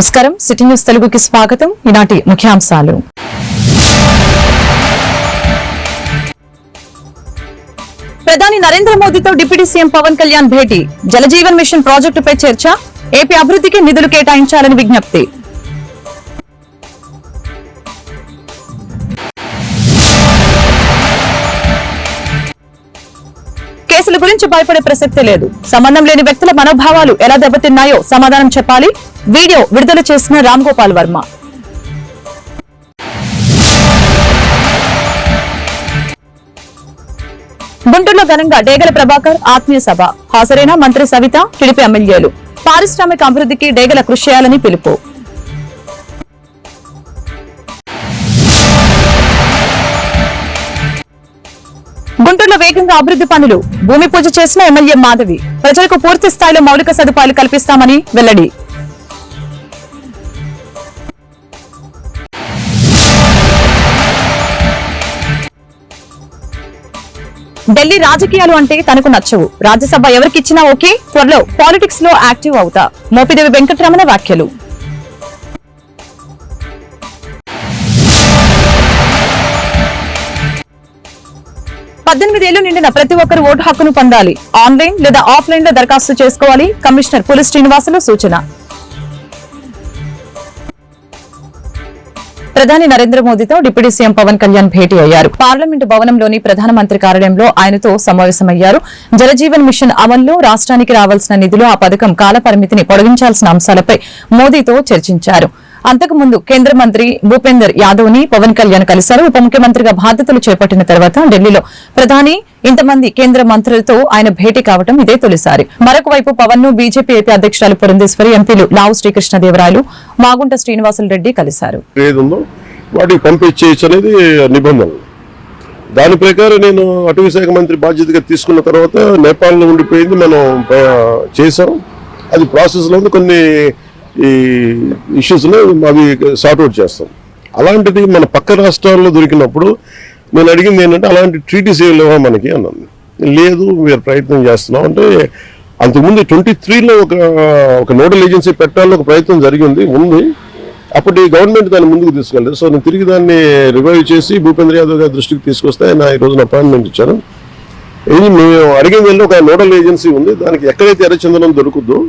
నమస్కారం. City news తెలుగుకి స్వాగతం. ఈనాటి ముఖ్యాంశాలు. ప్రధాని నరేంద్ర మోదీతో డిప్యూటీ సీఎం పవన్ కళ్యాణ్ భేటీ. జలజీవన్ మిషన్ ప్రాజెక్టుపై చర్చ. ఏపీ అభివృద్ధికి నిధులు కేటాయించాలని విజ్ఞప్తి. కేసుల గురించి భయపడే ప్రసక్తే లేదు. సంబంధం లేని వ్యక్తుల మనోభావాలు ఎలా దెబ్బతిన్నాయో సమాధానం చెప్పాలి. వీడియో విడుదల చేసిన రామ్ గోపాల్ వర్మ. గుంటూరులో ఘనంగా డేగల ప్రభాకర్ ఆత్మీయ సభ. హాజరైన మంత్రి సవిత టీడీపీ ఎమ్మెల్యేలు. పారిశ్రామిక అభివృద్ధికి డేగల కృషి చేయాలని పిలుపు. గుంటూరులో వేగంగా అభివృద్ధి పనులు. భూమి పూజ చేసిన ఎమ్మెల్యే మాధవి. ప్రజలకు పూర్తి స్థాయిలో మౌలిక సదుపాయాలు కల్పిస్తామని వెల్లడి. ఢిల్లీ రాజకీయాలు అంటే తనకు నచ్చవు. రాజ్యసభ ఎవరికిచ్చినా ఓకే త్వరలో పాలిటిక్స్లో యాక్టివ్ అవుతా. మోపిదేవి వెంకటరమణ వ్యాఖ్యలు. పద్దెనిమిదేళ్ళు నిండిన ప్రతి ఒక్కరు ఓటు హక్కును పొందాలి. ఆన్లైన్ లేదా ఆఫ్లైన్లో దరఖాస్తు చేసుకోవాలి. కమిషనర్ పులి శ్రీనివాసులు సూచన. ప్రధాని నరేంద్ర మోదీతో డిప్యూటీ సీఎం పవన్ కళ్యాణ్ భేటీ అయ్యారు. పార్లమెంటు భవనంలోని ప్రధానమంత్రి కార్యాలయంలో ఆయనతో సమావేశమయ్యారు. జలజీవన్ మిషన్ అమల్లో రాష్ట్రానికి రావాల్సిన నిధులు ఆ పథకం కాలపరిమితిని పొడిగించాల్సిన అంశాలపై మోదీతో చర్చించారు. అంతకుముందు కేంద్ర మంత్రి భూపేందర్ యాదవ్ని పవన్ కళ్యాణ్ కలిశారు. ఉప ముఖ్యమంత్రిగా బాధ్యతలు చేపట్టిన తర్వాత ఢిల్లీలో ప్రధాని ఇంతమంది కేంద్ర మంత్రులతో ఆయన భేటీ కావడం ఇదే తొలిసారి. మరొక వైపు పవన్ను బీజేపీ ఏపీ అధ్యక్షురాలు పురంధేశ్వరి ఎంపీలు లావు శ్రీకృష్ణదేవరాయలు మాగుంట శ్రీనివాసులు రెడ్డి కలిశారు. వాటికి పంపించేయచ్చు అనేది దాని ప్రకారం నేను అటవీ శాఖ మంత్రి బాధ్యతగా తీసుకున్న తర్వాత నేపాల్లో ఉండిపోయింది. మనం చేసాం అది ప్రాసెస్లో కొన్ని ఈ ఇష్యూస్లో అవి సార్ట్అవుట్ చేస్తాం. అలాంటిది మన పక్క రాష్ట్రాల్లో దొరికినప్పుడు నేను అడిగింది ఏంటంటే అలాంటి ట్రీటీస్ ఏమి లేవా మనకి? అన్నాను. లేదు మీరు ప్రయత్నం చేస్తున్నాం. అంటే అంతకుముందు ట్వంటీ త్రీలో ఒక ఒక నోడల్ ఏజెన్సీ పెట్టాలని ఒక ప్రయత్నం జరిగింది ఉంది. అప్పటి గవర్నమెంట్ దాన్ని ముందుకు తీసుకెళ్ళలేదు. సో నేను తిరిగి దాన్ని రివైవ్ చేసి భూపేంద్ర యాదవ్ గారి దృష్టికి తీసుకొస్తే ఆయన ఈ రోజున అపాయింట్మెంట్ ఇచ్చాను ఇది మేము అడిగిన వెళ్ళి ఒక నోడల్ ఏజెన్సీ ఉంది దానికి ఎక్కడైతే ఎర్రచందనం దొరుకుద్దో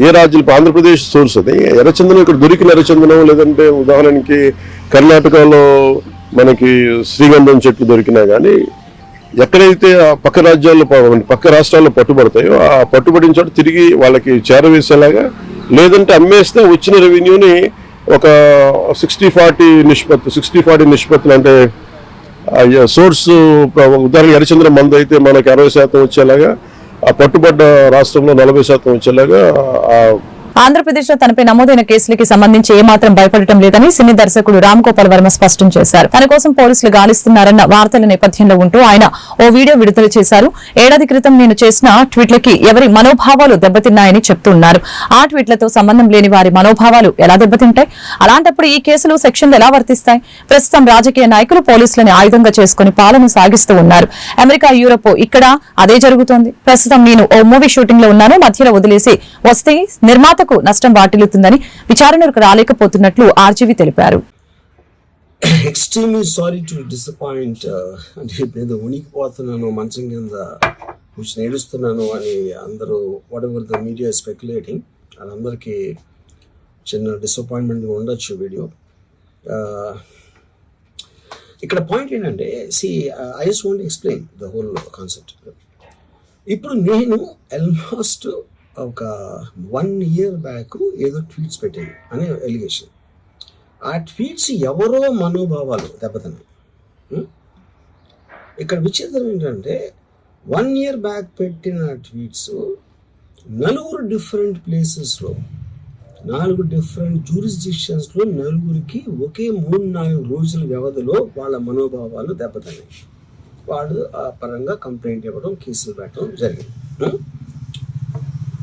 ఏ రాజ్యాలు ఆంధ్రప్రదేశ్ సోర్స్ అది ఎర్రచందనం ఇక్కడ దొరికిన ఎర్రచందనం లేదంటే ఉదాహరణకి కర్ణాటకలో మనకి శ్రీగంధం చెట్లు దొరికినా కానీ ఎక్కడైతే ఆ పక్క రాజ్యాల్లో పక్క రాష్ట్రాల్లో పట్టుబడతాయో ఆ పట్టుబడిన చోట తిరిగి వాళ్ళకి చేరవేసేలాగా లేదంటే అమ్మేస్తే వచ్చిన రెవెన్యూని ఒక సిక్స్టీ ఫార్టీ నిష్పత్తి సిక్స్టీ ఫార్టీ నిష్పత్తులు అంటే సోర్స్ ఉదాహరణ ఎర్రచంద్ర మందు అయితే మనకి అరవై శాతం వచ్చేలాగా ఆ పట్టుబడ్డ రాష్ట్రంలో నలభై శాతం వచ్చేలాగా ఆ ఆంధ్రప్రదేశ్లో తనపై నమోదైన కేసులకి సంబంధించి ఏమాత్రం భయపడటం లేదని సినీ దర్శకుడు రామ్ గోపాల్ వర్మ స్పష్టం చేశారు. తన కోసం పోలీసులు గాలిస్తున్నారన్న వార్తల నేపథ్యంలో ఉంటూ ఆయన ఓ వీడియో విడుదల చేశారు. ఏడాది క్రితం నేను చేసిన ట్వీట్లకి ఎవరి మనోభావాలు దెబ్బతిన్నాయని చెప్తున్నారు. ఆ ట్వీట్లతో సంబంధం లేని వారి మనోభావాలు ఎలా దెబ్బతింటాయి? అలాంటప్పుడు ఈ కేసులు సెక్షన్లు ఎలా వర్తిస్తాయి? ప్రస్తుతం రాజకీయ నాయకులు పోలీసులని ఆయుధంగా చేసుకుని పాలన సాగిస్తూ ఉన్నారు. అమెరికా యూరోప్ ఇక్కడ అదే జరుగుతోంది. ప్రస్తుతం నేను ఓ మూవీ షూటింగ్లో ఉన్నాను. మధ్యలో వదిలేసి వస్తే నిర్మాతకు నష్టం వాటిల్లుతుందని విచారణకు రాలేకపోతున్నట్లు ఆర్జీవి తెలిపారు. ఎక్స్ట్రీమ్లీ సారీ టు డిసప్పాయింట్ అంటే ఇప్పుడు ఏదో ఉనికిపోతున్నాను మంచం కింద కూర్చొని ఏడుస్తున్నాను అని అందరూ whatever the media speculating వాళ్ళందరికీ చిన్న డిసప్పాయింట్మెంట్గా ఉండొచ్చు వీడియో. Uh, ఇక్కడ పాయింట్ ఏంటంటే see I just want explain the whole concept ఇప్పుడు నేను ఆల్మోస్ట్ ఒక వన్ ఇయర్ బ్యాక్ ఏదో ట్వీట్స్ పెట్టింది అనే ఎలిగేషన్ ఆ ట్వీట్స్ ఎవరో మనోభావాలు దెబ్బతిన్నాయి. ఇక్కడ విచిత్రం ఏంటంటే వన్ ఇయర్ బ్యాక్ పెట్టిన ట్వీట్స్ నలుగురు డిఫరెంట్ ప్లేసెస్లో నాలుగు డిఫరెంట్ జూరిస్డిక్షన్స్లో నలుగురికి ఒకే మూడు నాలుగు రోజుల వ్యవధిలో వాళ్ళ మనోభావాలు దెబ్బతిన్నాయి. వాళ్ళు ఆ పరంగా కంప్లైంట్ ఇవ్వడం కేసులు పెట్టడం జరిగింది.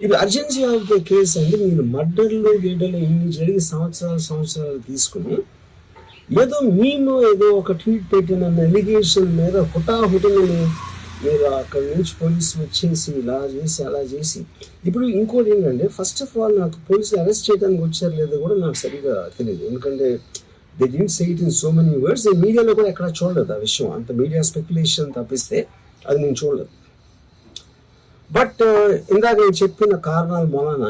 ఇది అర్జెన్సీ ఆఫ్ ద కేస్ అంటే మీరు మర్డర్లు గీడలు ఇన్ని జరిగి సంవత్సరాలు సంవత్సరాలు తీసుకుని ఏదో మేము ఏదో ఒక ట్వీట్ పెట్టిన ఎలిగేషన్ మీద హుటాహుటిని మీరు అక్కడి నుంచి పోలీసు వచ్చేసి ఇలా చేసి అలా చేసి. ఇప్పుడు ఇంకోటి ఏంటంటే ఫస్ట్ ఆఫ్ ఆల్ నాకు పోలీసులు అరెస్ట్ చేయడానికి వచ్చారు లేదో కూడా నాకు సరిగా తెలియదు ఎందుకంటే they didn't say it in so many words మీడియాలో కూడా ఎక్కడ చూడలేదు ఆ విషయం. అంత మీడియా స్పెక్యులేషన్ తప్పిస్తే అది నేను చూడలేదు. బట్ ఇందాక నేను చెప్పిన కారణాల వలన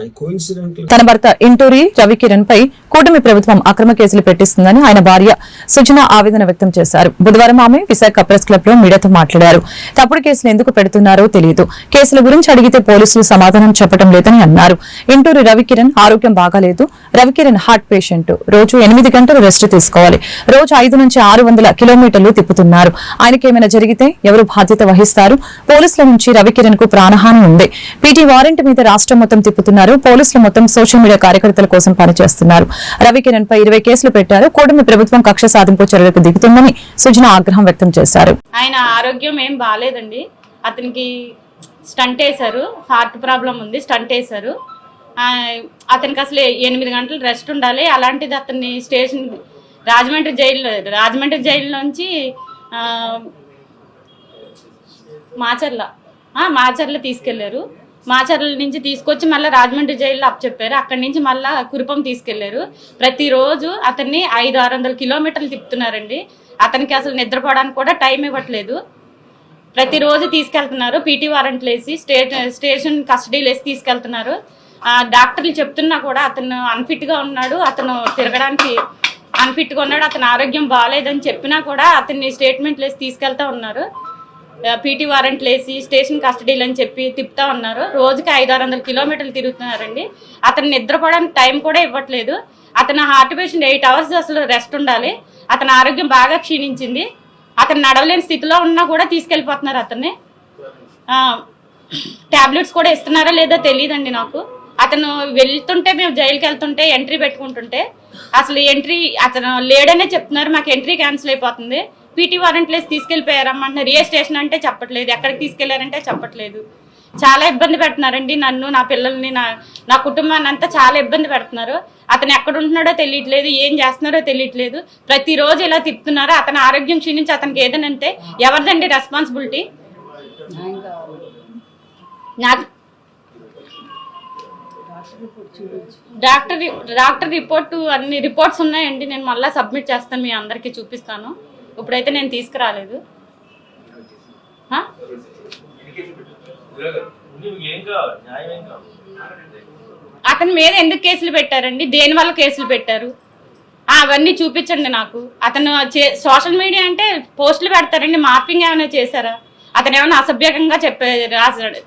తన భర్త ఇంటూరి రవికిరణ్ పై కూటమి ప్రభుత్వం అక్రమ కేసులు పెట్టిస్తుందని ఆయన భార్య సుజన ఆవేదన వ్యక్తం చేశారు. బుధవారం ఆమె విశాఖ ప్రెస్ క్లబ్లో మీడియాతో మాట్లాడారు. తప్పుడు కేసులు ఎందుకు పెడుతున్నారో తెలియదు. కేసుల గురించి అడిగితే పోలీసులు సమాధానం చెప్పడం లేదని అన్నారు. ఇంటూరు రవికిరణ్ ఆరోగ్యం బాగాలేదు. Ravikiran heart patient. రోజు ఎనిమిది గంటలు రెస్ట్ తీసుకోవాలి. రోజు ఐదు నుంచి ఆరు వందల కిలోమీటర్లు తిప్పుతున్నారు. ఆయనకేమైనా జరిగితే ఎవరు బాధ్యత వహిస్తారు? పోలీసుల నుంచి రవికిరణ్కు ప్రాణహాని ఉంది. పీటీ వారెంట్ మీద రాష్ట్రం మొత్తం తిప్పుతున్నారు. పోలీసులు మొత్తం సోషల్ మీడియా కార్యకర్తల కోసం పనిచేస్తున్నారు. రవికిరణ్ పై ఇరవై కేసులు పెట్టారు. కూటమి ప్రభుత్వం కక్ష సాధింపు చర్యలకు దిగుతుందని సుజన ఆగ్రహం వ్యక్తం చేశారు. ఆయన ఆరోగ్యం ఏం బాగాలేదండి అతనికి స్టంట్ వేశారు. హార్ట్ ప్రాబ్లం ఉంది స్టంట్ వేశారు. అతనికి అసలు ఎనిమిది గంటలు రెస్ట్ ఉండాలి. అలాంటిది అతన్ని స్టేషన్ రాజమండ్రి జైల్లో రాజమండ్రి జైలు నుంచి మాచర్ల మాచర్ల తీసుకెళ్ళారు. మాచర్ల నుంచి తీసుకొచ్చి మళ్ళీ రాజమండ్రి జైల్లో అప్పచెప్పారు. అక్కడి నుంచి మళ్ళీ కురుపం తీసుకెళ్ళారు. ప్రతిరోజు అతన్ని ఐదు ఆరు వందల కిలోమీటర్లు తిప్పుతున్నారండి. అతనికి అసలు నిద్రపోవడానికి కూడా టైం ఇవ్వట్లేదు. ప్రతిరోజు తీసుకెళ్తున్నారు. పీటీ వారెంట్లు వేసి స్టే స్టేషన్ కస్టడీలు వేసి తీసుకెళ్తున్నారు. డాక్టర్లు చెప్తున్నా కూడా అతను అన్ఫిట్గా ఉన్నాడు. అతను తిరగడానికి అన్ఫిట్గా ఉన్నాడు. అతని ఆరోగ్యం బాగాలేదని చెప్పినా కూడా అతన్ని స్టేట్మెంట్లు వేసి తీసుకెళ్తా ఉన్నారు. పీటీ వారెంట్లు వేసి స్టేషన్ కస్టడీలు అని చెప్పి తిప్పుతా ఉన్నారు. రోజుకి ఐదు ఆరు వందల కిలోమీటర్లు తిరుగుతున్నారండి. అతను నిద్రపోవడానికి టైం కూడా ఇవ్వట్లేదు. అతను హార్ట్ పేషెంట్ ఎయిట్ అవర్స్ అసలు రెస్ట్ ఉండాలి. అతని ఆరోగ్యం బాగా క్షీణించింది. అతను నడవలేని స్థితిలో ఉన్నా కూడా తీసుకెళ్ళిపోతున్నారు అతన్ని. టాబ్లెట్స్ కూడా ఇస్తున్నారా లేదో తెలియదండి నాకు. అతను వెళ్తుంటే మేము జైలుకి వెళ్తుంటే ఎంట్రీ పెట్టుకుంటుంటే అసలు ఎంట్రీ అతను లేడనే చెప్తున్నారు. మాకు ఎంట్రీ క్యాన్సిల్ అయిపోతుంది. పీటీ వారెంట్ వేసి తీసుకెళ్ళిపోయారమ్మంటున్నారు ఏ స్టేషన్ అంటే చెప్పట్లేదు ఎక్కడికి తీసుకెళ్ళారంటే చెప్పట్లేదు. చాలా ఇబ్బంది పెడుతున్నారండి నన్ను నా పిల్లల్ని నా నా కుటుంబాన్ని అంతా చాలా ఇబ్బంది పెడుతున్నారు. అతను ఎక్కడ ఉంటున్నాడో తెలియట్లేదు ఏం చేస్తున్నారో తెలియట్లేదు. ప్రతిరోజు ఇలా తిప్పుతున్నారు అతని ఆరోగ్యం క్షీణించి అతనికి ఏదనంటే ఎవరిదండి రెస్పాన్సిబిలిటీ నాకు డాక్టర్ డాక్టర్ రిపోర్ట్ అన్ని రిపోర్ట్స్ ఉన్నాయండి నేను మళ్ళీ సబ్మిట్ చేస్తాను మీ అందరికీ చూపిస్తాను. ఇప్పుడైతే నేను తీసుకురాలేదు. అతని మీద ఎందుకు కేసులు పెట్టారండి? దేని వల్ల కేసులు పెట్టారు? అవన్నీ చూపించండి నాకు. అతను చే- సోషల్ మీడియా అంటే పోస్టులు పెడతారండి. మార్పింగ్ ఏమైనా చేశారా? అతను ఏమైనా అసభ్యకంగా చెప్పే రాసాడు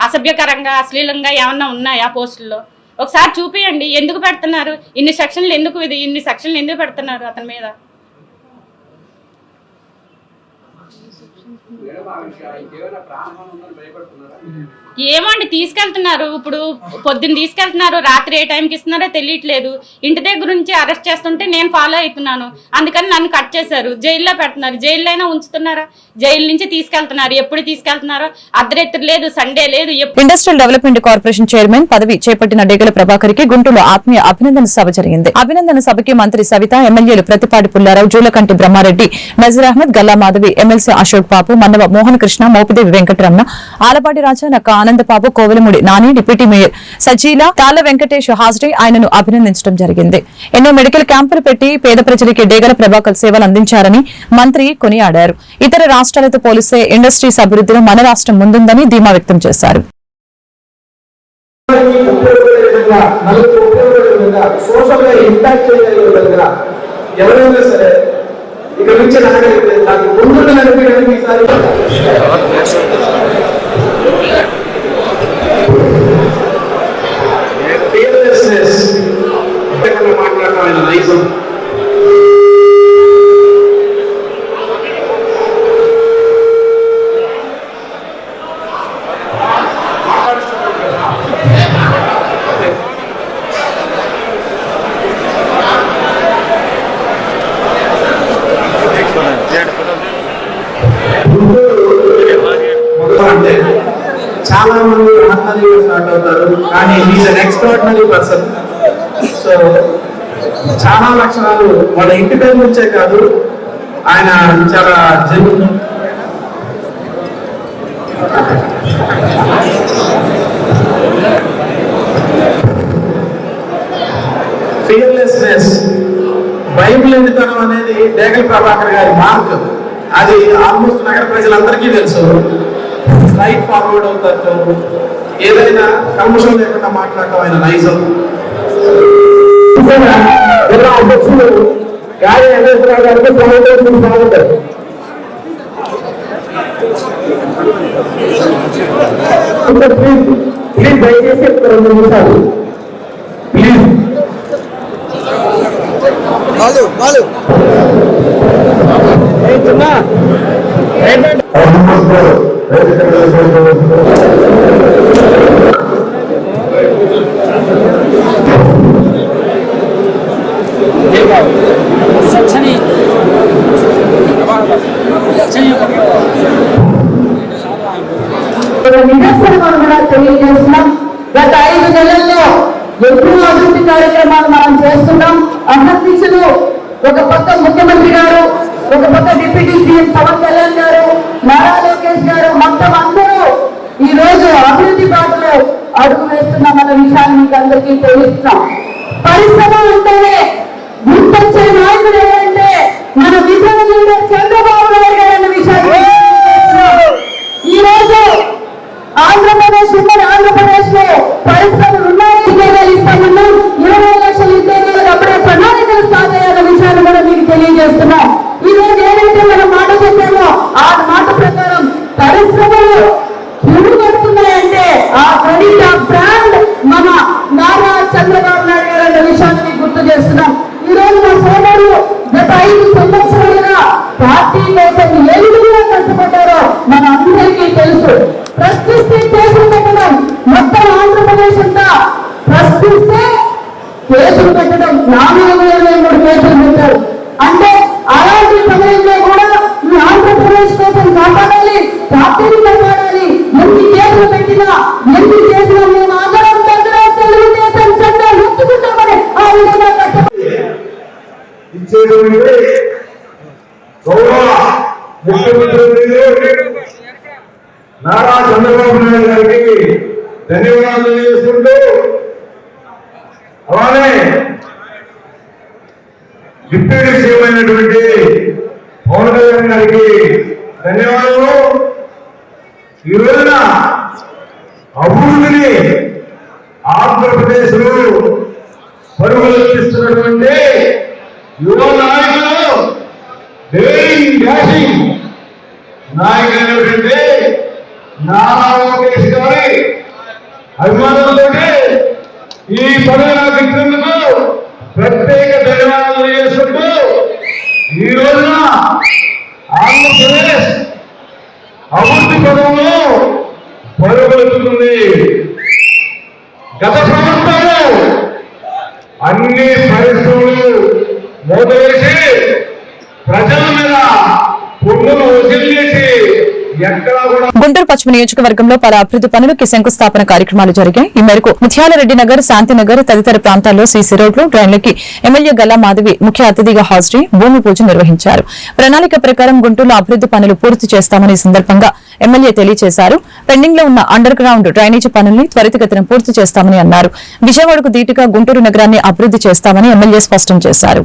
అసభ్యకరంగా అశ్లీలంగా ఏమన్నా ఉన్నాయా పోస్టుల్లో? ఒకసారి చూపియండి. ఎందుకు పెడుతున్నారు? ఇన్ని సెక్షన్లు ఎందుకు ఇది? ఇన్ని సెక్షన్లు ఎందుకు పెడుతున్నారు అతని మీద? ఏమండి తీసుకెళ్తున్నారు. ఇప్పుడు పొద్దున్న తీసుకెళ్తున్నారు. రాత్రి ఏ టైంకి ఇస్తున్నారో తెలియట్లేదు. ఇంటి దగ్గర నుంచి అరెస్ట్ చేస్తుంటే నేను ఫాలో అవుతున్నాను. అందుకని నన్ను కట్ చేశారు. జైల్లో పెడుతున్నారు. జైల్లో అయినా ఉంచుతున్నారా? జైలు నుంచి తీసుకెళ్తున్నారు. ఎప్పుడు తీసుకెళ్తున్నారో అర్ధరాత్రి లేదు సండే లేదు ఇండస్ట్రియల్ డెవలప్మెంట్ కార్పొరేషన్ చైర్మన్ పదవి చేపట్టిన డేగల ప్రభాకర్కి గుంటూరులో ఆత్మీయ అభినందన సభ జరిగింది. అభినందన సభకి మంత్రి సవిత ఎమ్మెల్యేలు Prathipati Pullarao Julakanti Brahmareddy Nazeer Ahmed Galla Madhavi MLC Ashok Babu Mannava Mohan Krishna Mopidevi Venkataramana Alapati Raja Nakka Anandababu Kovelamudi Nani deputy mayor Sajila Talla Venkatesh హాజరై ఆయనను అభినందించడం జరిగింది. ఎన్నో మెడికల్ క్యాంపులు పెట్టి పేద ప్రజలకి డేగల ప్రభాకర్ సేవలు అందించారని మంత్రి కొనియాడారు. ఇతర రాష్ట్రాలతో పోలిస్తే ఇండస్ట్రీస్ అభివృద్ధిలో మన రాష్ట్రం ముందుందని ధీమా వ్యక్తం చేశారు. ఎవరైనా సరే ఇక్కడ నుంచి రాగలిగితే నాకు ముందు నడిపించడానికి ఈసారి fearlessness, ఇంతకన్నా మాట్లాడటం ఆయన నైజం అంటే చాలా మంది ఆర్డినరీ స్టార్ట్ అవుతారు కానీ is an extraordinary person so చాలా లక్షణాలు. వాళ్ళ ఇంటి పేరు నుంచే కాదు ఆయన చాలా జను ఫియర్లెస్నెస్ బైబిల్ ఎందుకనం అనేది డేగల్ ప్రభాకర్ గారి మార్క్. అది ఆల్మోస్ట్ నగర ప్రజలందరికీ తెలుసు. స్ట్రైట్ ఫార్వర్డ్ అవుతారు. ఏదైనా కల్మషం లేకుండా మాట్లాడటం ఆయన నైజం. జిల్లా అధ్యక్షులు గాలి వెంకటేశ్వరరావు గారికి స్వాగతం స్వాగతం ప్లీజ్ దయచేసి రెండు నిమిషాలు. ప్లీజ్. నిదర్శనం కూడా తెలియజేస్తున్నాం గత ఐదు నెలల్లో ఎన్నో అభివృద్ధి కార్యక్రమాలు మనం చేస్తున్నాం అహర్నిశలు ఒక పక్క ముఖ్యమంత్రి గారు ఒక పక్క డిప్యూటీ సీఎం పవన్ కళ్యాణ్ గారు నారా లోకేష్ గారు మొత్తం అందరూ ఈ రోజు అభివృద్ధి బాటలో అడుగు వేస్తున్నామన్న విషయాన్ని మీకు అందరికీ తెలుస్తున్నాం పరిశ్రమ అంటేనే చేస్తున్నాం. ఈ రోజు ఏదైతే మనం మాట చెప్పామో ఆ మాట ప్రకారం పరిశ్రమలు తిరుగుతున్నాయంటే ఆ క్రెడిట్ ఆ బ్రాండ్ మన నారా చంద్రబాబు నాయుడు గారు అన్న విషయాన్ని గుర్తు చేస్తున్నాం. ఈ రోజు మా సోదరులు గత ఐదు సంవత్సరాలుగా పార్టీ కోసం ఏ కష్టపడ్డారో మన అందరికీ తెలుసు. ప్రశ్నిస్తే కేసులు పెట్టడం మొత్తం ఆంధ్రప్రదేశ్ అంతా ప్రశ్నిస్తే కేసులు పెట్టడం నాలుగు వందల ఇరవై మూడు కేసులు పెట్టారు. అంటే అలాంటి సమయంలో కూడా ఈ ఆంధ్రప్రదేశ్ కోసం కాపాడాలి పార్టీని కాపాడాలి. ఎన్ని కేసులు పెట్టినా ఎన్ని చేసినా మేము అందరం దగ్గర తెలుగుదేశం చట్టం ఎత్తుకుంటామని ఆ విధంగా కష్టపడి ఇచ్చేటువంటి గౌరవ ముఖ్యమంత్రి నారా చంద్రబాబు నాయుడు గారికి ధన్యవాదాలు చేసుకుంటూ డిప్యూటీ సీఎం అయినటువంటి పవన్ కళ్యాణ్ గారికి ధన్యవాదాలు ఈ రోజున అభివృద్ధిని ఆంధ్రప్రదేశ్లో పరుగులెత్తిస్తున్నటువంటి యువ నాయకులు డేరింగ్ డాషింగ్ నాయకులు నారా లోకేష్ గారి అభిమానులతో ఈ పదవి నాకు ఇచ్చినందుకు ప్రత్యేక ధన్యవాదాలు ఈ రోజున ఆంధ్రప్రదేశ్ అభివృద్ధి పదంలో పరుగులెత్తుతుంది. గత ప్రభుత్వము అన్ని పరిశ్రమలు మూతవేసి ప్రజల మీద పన్నులు వసూలు చేసి గుంటూరు పశ్చిమ నియోజకవర్గంలో పలు అభివృద్ధి పనులకు శంకుస్థాపన కార్యక్రమాలు జరిగాయి. ఈ మేరకు ముత్యాలరెడ్డి నగర్ శాంతినగర్ తదితర ప్రాంతాల్లో సీసీ రోడ్లు డ్రైన్లకి ఎమ్మెల్యే గల్లా మాధవి ముఖ్య అతిథిగా హాజరై భూమి పూజ నిర్వహించారు. ప్రణాళిక ప్రకారం గుంటూరులో అభివృద్ధి పనులు పూర్తి చేస్తామని ఈ సందర్భంగా ఎమ్మెల్యే తెలియజేశారు పెండింగ్లో ఉన్న అండర్ గ్రౌండ్ డ్రైనేజీ పనుల్ని త్వరితగతిన పూర్తి చేస్తామని అన్నారు. విజయవాడకు ధీటుగా గుంటూరు నగరాన్ని అభివృద్ధి చేస్తామని ఎమ్మెల్యే స్పష్టం చేశారు.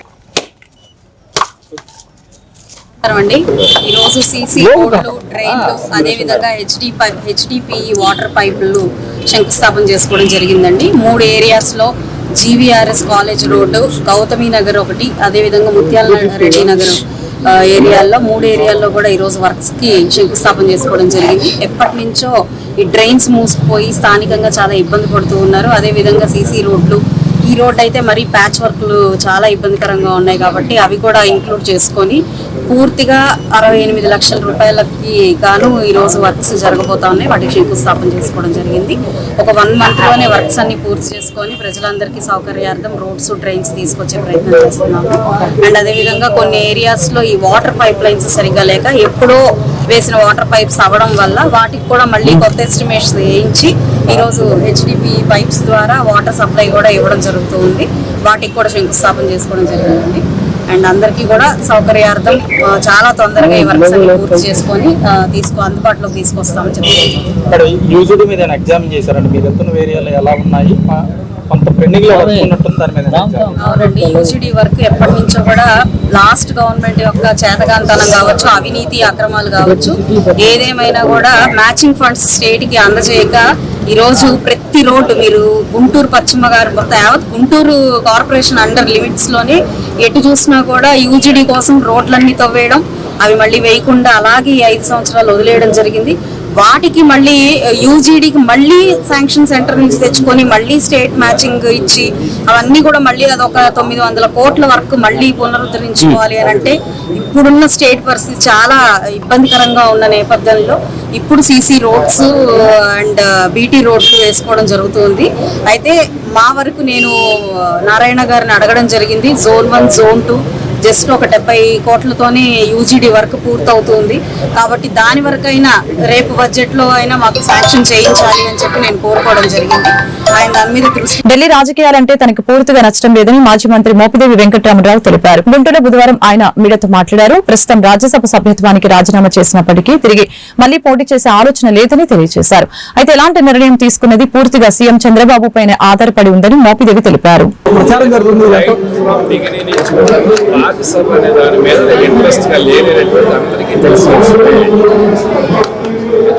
అండి ఈరోజు సీసీ రోడ్లు ట్రైన్లు అదేవిధంగా హెచ్డి హెచ్డిపి వాటర్ పైపులు శంకుస్థాపన చేసుకోవడం జరిగిందండి. మూడు ఏరియాస్లో GVRS college road Gautami Nagar ఒకటి అదేవిధంగా ముత్యాల రెడ్డి నగర్ ఏరియాల్లో మూడు ఏరియాల్లో కూడా ఈరోజు వర్క్స్కి శంకుస్థాపన చేసుకోవడం జరిగింది. ఎప్పటి నుంచో ఈ డ్రైన్స్ మూసుకుపోయి స్థానికంగా చాలా ఇబ్బంది పడుతూ ఉన్నారు. అదేవిధంగా సీసీ రోడ్లు ఈ రోడ్ అయితే మరి ప్యాచ్ వర్క్లు చాలా ఇబ్బందికరంగా ఉన్నాయి కాబట్టి అవి కూడా ఇంక్లూడ్ చేసుకొని పూర్తిగా అరవై ఎనిమిది లక్షల రూపాయలకి గాను ఈ రోజు వర్క్స్ జరగబోతా ఉన్నాయి. వాటికి శంకుస్థాపన చేసుకోవడం జరిగింది. ఒక వన్ మంత్లోనే వర్క్స్ అన్ని పూర్తి చేసుకొని ప్రజలందరికీ సౌకర్యార్థం రోడ్స్ డ్రైన్స్ తీసుకొచ్చే ప్రయత్నం చేస్తున్నాము. అండ్ అదేవిధంగా కొన్ని ఏరియాస్లో ఈ వాటర్ పైప్ లైన్స్ సరిగ్గా లేక ఎప్పుడో వేసిన వాటర్ పైప్స్ అవ్వడం వల్ల వాటికి కూడా మళ్ళీ కొత్త ఎస్టిమేట్స్ వేయించి ఈరోజు హెచ్డిపి పైప్స్ ద్వారా వాటర్ సప్లై కూడా ఇవ్వడం జరుగుతూ ఉంది వాటికి కూడా శంకుస్థాపన చేసుకోవడం జరిగిందండి అండ్ అందరికీ కూడా సౌకర్యార్థం చాలా తొందరగా ఈ వర్క్స్ అన్ని పూర్తి చేసుకొని తీసుకో అందుబాటులోకి తీసుకొస్తామని మీద చేశారండి? ఏరియాలో ఎలా ఉన్నాయి? కొంత పెండింగ్లో. అవునండి యూజీడీ వర్క్ ఎప్పటి నుంచో కూడా లాస్ట్ గవర్నమెంట్ యొక్క చేతకాంతనం కావచ్చు అవినీతి అక్రమాలు కావచ్చు ఏదేమైనా కూడా మ్యాచింగ్ ఫండ్స్ స్టేట్కి అందజేయక ఈరోజు ప్రతి రోడ్డు మీరు గుంటూరు పశ్చిమ గారు మొత్తం యావత్ గుంటూరు కార్పొరేషన్ అండర్ లిమిట్స్లోనే ఎటు చూసినా కూడా యూజీడీ కోసం రోడ్లన్నీ తవ్వేయడం అవి మళ్ళీ వేయకుండా అలాగే ఈ ఐదు సంవత్సరాలు వదిలేయడం జరిగింది. వాటికి మళ్ళీ యూజీడీకి మళ్ళీ శాంక్షన్ సెంటర్ నుంచి తెచ్చుకొని మళ్ళీ స్టేట్ మ్యాచింగ్ ఇచ్చి అవన్నీ కూడా మళ్ళీ అదొక తొమ్మిది వందల కోట్ల వరకు మళ్ళీ పునరుద్ధరించుకోవాలి అని అంటే ఇప్పుడున్న స్టేట్ పరిస్థితి చాలా ఇబ్బందికరంగా ఉన్న నేపథ్యంలో ఇప్పుడు CC roads and uh, BT రోడ్లు వేసుకోవడం జరుగుతుంది. అయితే మా వరకు నేను నారాయణ గారిని అడగడం జరిగింది zone one zone two just ఒక డెబ్బై కోట్లతోనే యూజీడీ వర్క్ పూర్తవుతుంది. కాబట్టి దాని వరకైనా రేపు బడ్జెట్లో అయినా మాకు శాంక్షన్ చేయించాలి అని చెప్పి నేను కోరుకోవడం జరిగింది. ఆయన దాని మీద దృష్టి ఢిల్లీ రాజకీయాలంటే తనకు పూర్తిగా నచ్చడం లేదని మాజీ మంత్రి మోపిదేవి వెంకటరామరావు తెలిపారు. గుంటూరులో బుధవారం ఆయన మీడియాతో మాట్లాడారు. ప్రస్తుతం రాజ్యసభ సభ్యత్వానికి రాజీనామా చేసినప్పటికీ తిరిగి మళ్ళీ పోటీ చేసే ఆలోచన లేదని తెలియజేశారు. అయితే ఎలాంటి నిర్ణయం తీసుకున్నది పూర్తిగా సీఎం చంద్రబాబు పైన ఆధారపడి ఉందని మోపిదేవి తెలిపారు. ప్రచారం జరుగుతుంది రాజ్యసభ అనే దాని మీద ఇంట్రెస్ట్గా లేనటువంటి అందరికీ తెలిసిన విషయమే.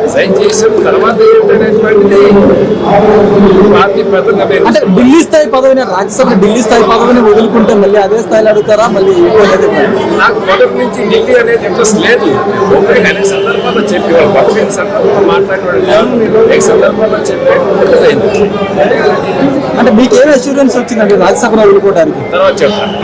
రిజైన్ చేసిన తర్వాత ఏంటనేటువంటిది? పార్టీ నేను అంటే ఢిల్లీ స్థాయి పదవిని రాజ్యసభ ఢిల్లీ స్థాయి పదవిని వదులుకుంటే మళ్ళీ అదే స్థాయిలో అడుగుతారా? మళ్ళీ నాకు మొదటి నుంచి ఢిల్లీ అనేది ఇంట్రెస్ట్ లేదు. అనేక సందర్భాల్లో చెప్పేవాడు పదవి సందర్భంలో మాట్లాడేవాడు లేదు అనేక సందర్భాల్లో చెప్పేది అంటే మీకు ఏం అష్యూరెన్స్ రాజ్యసభను వదులుకోవడానికి తర్వాత చెప్తాను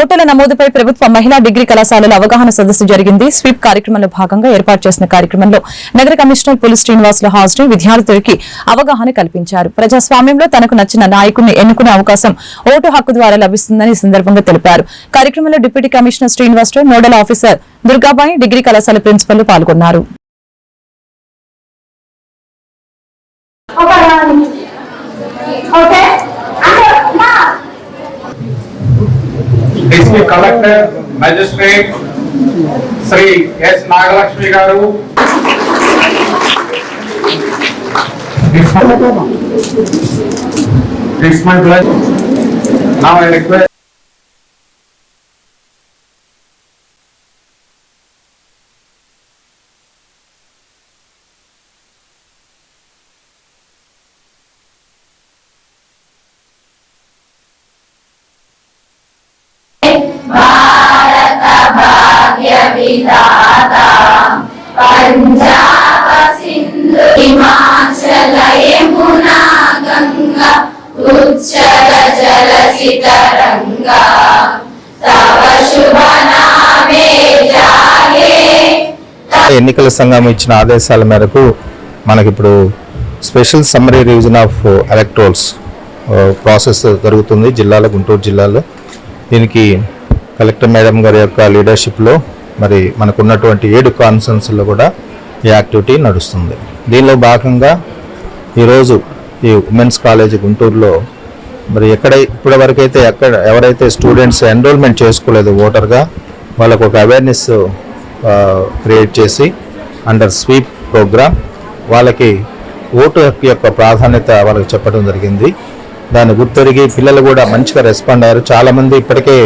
ఓటర్ల నమోదుపై ప్రభుత్వ మహిళా డిగ్రీ కళాశాలలో అవగాహన సదస్సు జరిగింది. స్వీప్ కార్యక్రమంలో భాగంగా ఏర్పాటు చేసిన కార్యక్రమంలో నగర కమిషనర్ పోలీస్ శ్రీనివాసులు హాజరై విద్యార్థులకి అవగాహన కల్పించారు. ప్రజాస్వామ్యంలో తనకు నచ్చిన నాయకుడిని ఎన్నుకునే అవకాశం ఓటు హక్కు ద్వారా లభిస్తుందని ఈ సందర్భంగా తెలిపారు. కార్యక్రమంలో deputy commissioner Srinivasarao nodal officer Durgabai degree కళాశాల ప్రిన్సిపల్ పాల్గొన్నారు collector magistrate Shri S Nagalakshmi garu It's my pleasure. Now I request ఎన్నికల సంఘం ఇచ్చిన ఆదేశాల మేరకు మనకిప్పుడు special summary revision of electorals process జరుగుతుంది జిల్లాలో గుంటూరు జిల్లాలో. దీనికి కలెక్టర్ మేడం గారి యొక్క లీడర్షిప్లో మరి మనకున్నటువంటి ఏడు కాన్ఫరెన్స్లో కూడా ఈ యాక్టివిటీ నడుస్తుంది. దీనిలో భాగంగా ఈరోజు ఈ ఉమెన్స్ కాలేజ్ గుంటూరులో మరి ఎక్కడ ఇప్పటివరకైతే ఎక్కడ ఎవరైతే స్టూడెంట్స్ ఎన్రోల్మెంట్ చేసుకోలేదు ఓటర్గా వాళ్ళకు ఒక అవేర్నెస్ క్రియేట్ చేసి అండర్ స్వీప్ ప్రోగ్రామ్ వాళ్ళకి ఓటు హక్కు యొక్క ప్రాధాన్యత వాళ్ళకి చెప్పడం జరిగింది. దాన్ని గుర్తొరిగి పిల్లలు కూడా మంచిగా రెస్పాండ్ అయ్యారు. చాలామంది ఇప్పటికే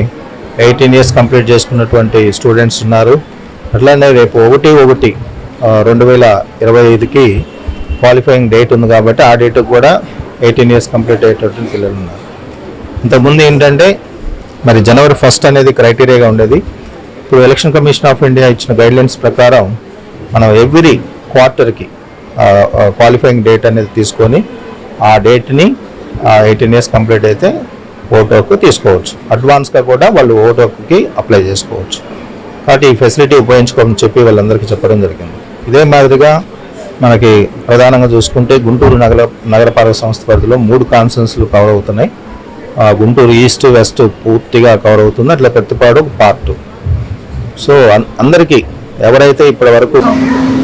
ఎయిటీన్ ఇయర్స్ కంప్లీట్ చేసుకున్నటువంటి స్టూడెంట్స్ ఉన్నారు. అట్లనే రేపు ఒకటి ఒకటి రెండు వేల ఇరవై ఐదుకి క్వాలిఫైయింగ్ డేట్ ఉంది కాబట్టి ఆ డేట్కి కూడా ఎయిటీన్ ఇయర్స్ కంప్లీట్ అయ్యేటటువంటి పిల్లలు ఉన్నారు. ఇంతకుముందు ఏంటంటే మరి జనవరి ఫస్ట్ అనేది క్రైటీరియాగా ఉండేది. ఇప్పుడు ఎలక్షన్ కమిషన్ ఆఫ్ ఇండియా ఇచ్చిన గైడ్లైన్స్ ప్రకారం మనం ఎవ్రీ క్వార్టర్కి క్వాలిఫైయింగ్ డేట్ అనేది తీసుకొని ఆ డేట్ని ఎయిటీన్ ఇయర్స్ కంప్లీట్ అయితే ఓటోకు తీసుకోవచ్చు. అడ్వాన్స్గా కూడా వాళ్ళు ఓటోకి అప్లై చేసుకోవచ్చు. కాబట్టి ఈ ఫెసిలిటీ ఉపయోగించుకోమని చెప్పి వాళ్ళందరికీ చెప్పడం జరిగింది. ఇదే మాదిరిగా మనకి ప్రధానంగా చూసుకుంటే గుంటూరు నగర నగరపాలక సంస్థ పరిధిలో మూడు కాన్సెన్స్లు కవర్ అవుతున్నాయి. గుంటూరు ఈస్ట్ వెస్ట్ పూర్తిగా కవర్ అవుతుంది. అట్లా పెద్దపాడు పార్ట్. సో అందరికీ ఎవరైతే ఇప్పటి వరకు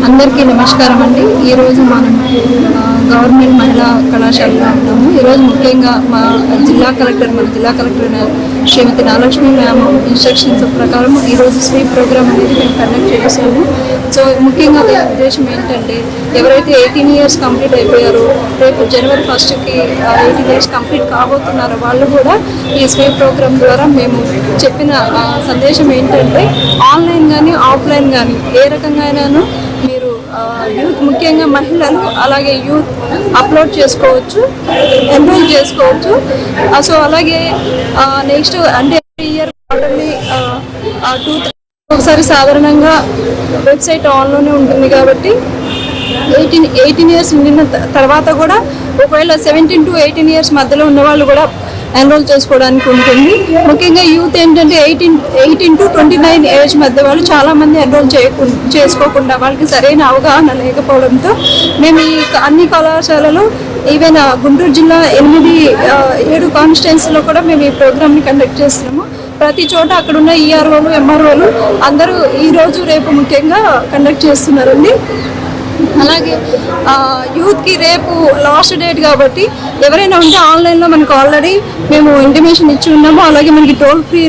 అందరికీ నమస్కారం అండి. ఈరోజు మనం గవర్నమెంట్ మహిళా కళాశాలలో ఉన్నాము. ఈరోజు ముఖ్యంగా మా జిల్లా కలెక్టర్ మన జిల్లా collector Shrimati Nagalakshmi ma'am instructions ప్రకారం ఈరోజు స్వీప్ ప్రోగ్రామ్ అనేది మేము కండక్ట్ చేసాము సో ముఖ్యంగా దీని ఉద్దేశం ఏంటంటే ఎవరైతే ఎయిటీన్ ఇయర్స్ కంప్లీట్ అయిపోయారో రేపు జనవరి ఫస్ట్కి ఎయిటీన్ ఇయర్స్ కంప్లీట్ కాబోతున్నారో వాళ్ళు కూడా ఈ స్వీప్ ప్రోగ్రామ్ ద్వారా మేము చెప్పిన సందేశం ఏంటంటే ఆన్లైన్ కానీ ఆఫ్లైన్ కానీ ఏ రకంగా అయినాను మీరు యూత్ ముఖ్యంగా మహిళలు అలాగే యూత్ అప్లోడ్ చేసుకోవచ్చు ఎన్రోల్ చేసుకోవచ్చు. సో అలాగే నెక్స్ట్ అంటే ఇయర్ క్వార్టర్లీ టూ ఒకసారి సాధారణంగా వెబ్సైట్ ఆన్లోనే ఉంటుంది కాబట్టి ఎయిటీన్ ఎయిటీన్ ఇయర్స్ నిన్న తర్వాత కూడా ఒకవేళ సెవెంటీన్ టు ఎయిటీన్ ఇయర్స్ మధ్యలో ఉన్న వాళ్ళు కూడా ఎన్రోల్ చేసుకోవడానికి ఉంటుంది. ముఖ్యంగా యూత్ ఏంటంటే eighteen eighteen to twenty nine age మధ్య వాళ్ళు చాలా మంది ఎన్రోల్ చేయకుండా చేసుకోకుండా వాళ్ళకి సరైన అవగాహన లేకపోవడంతో మేము ఈ అన్ని కళాశాలలో ఈవెన్ గుంటూరు జిల్లా ఎనిమిది ఏడు కాన్స్టిట్యున్సీలో కూడా మేము ఈ ప్రోగ్రామ్ని కండక్ట్ చేస్తున్నాము. ప్రతి చోట అక్కడ ఉన్న ఈఆర్ఓలు ఎంఆర్ఓలు అందరూ ఈ రోజు రేపు ముఖ్యంగా కండక్ట్ చేస్తున్నారండి. అలాగే యూత్కి రేపు లాస్ట్ డేట్ కాబట్టి ఎవరైనా ఉంటే ఆన్లైన్లో మనకు ఆల్రెడీ మేము ఇంటిమేషన్ ఇచ్చి ఉన్నాము. అలాగే మనకి టోల్ ఫ్రీ